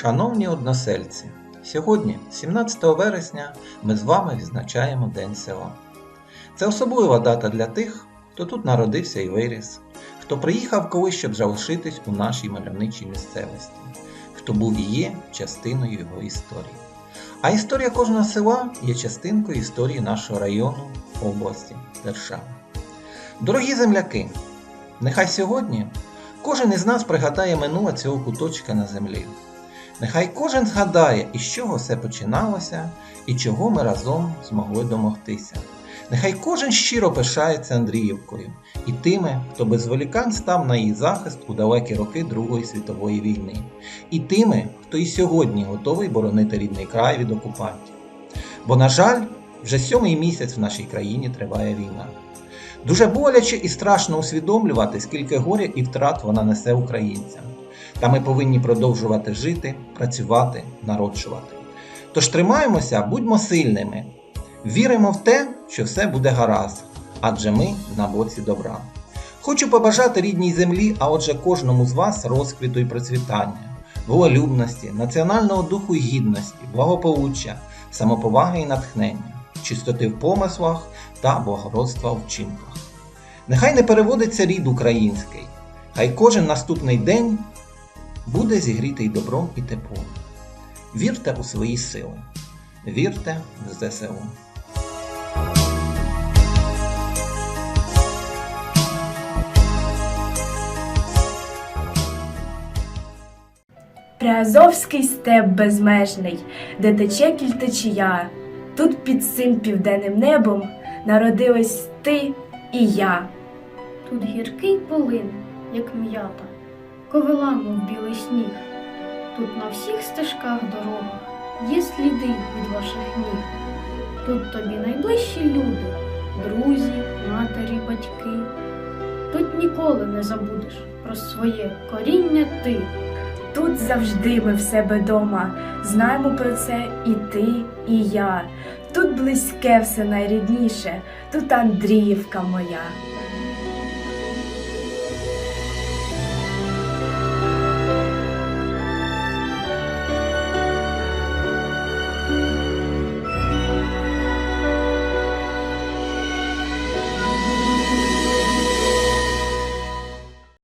Шановні односельці, сьогодні, 17 вересня, ми з вами відзначаємо День села. Це особлива дата для тих, хто тут народився і виріс, хто приїхав колись, щоб залишитись у нашій мальовничій місцевості, хто був і є частиною його історії. А історія кожного села є частинкою історії нашого району, області, держави. Дорогі земляки, нехай сьогодні кожен із нас пригадає минуле цього куточка на землі. Нехай кожен згадає, із чого все починалося і чого ми разом змогли домогтися. Нехай кожен щиро пишається Андріївкою і тими, хто без зволікань став на її захист у далекі роки Другої світової війни, і тими, хто і сьогодні готовий боронити рідний край від окупантів. Бо, на жаль, вже сьомий місяць в нашій країні триває війна. Дуже боляче і страшно усвідомлювати, скільки горя і втрат вона несе українцям. Та ми повинні продовжувати жити, працювати, народжувати. Тож тримаємося, будьмо сильними, віримо в те, що все буде гаразд, адже ми на боці добра. Хочу побажати рідній землі, а отже кожному з вас розквіту і процвітання, волелюбності, національного духу і гідності, благополуччя, самоповаги і натхнення, чистоти в помислах та благородства в вчинках. Нехай не переводиться рід український, хай кожен наступний день буде зігрітий добром і теплом. Вірте у свої сили, вірте в ЗСУ. Приазовський степ безмежний, де тече кільтечія. Тут під цим південним небом народились ти і я. Тут гіркий полин, як м'ята, ковила, мов білий сніг. Тут на всіх стежках дорогах є сліди від ваших ніг. Тут тобі найближчі люди, друзі, матері, батьки. Тут ніколи не забудеш про своє коріння ти. Тут завжди ми в себе дома, знаємо про це і ти, і я. Тут близьке все найрідніше, тут Андріївка моя.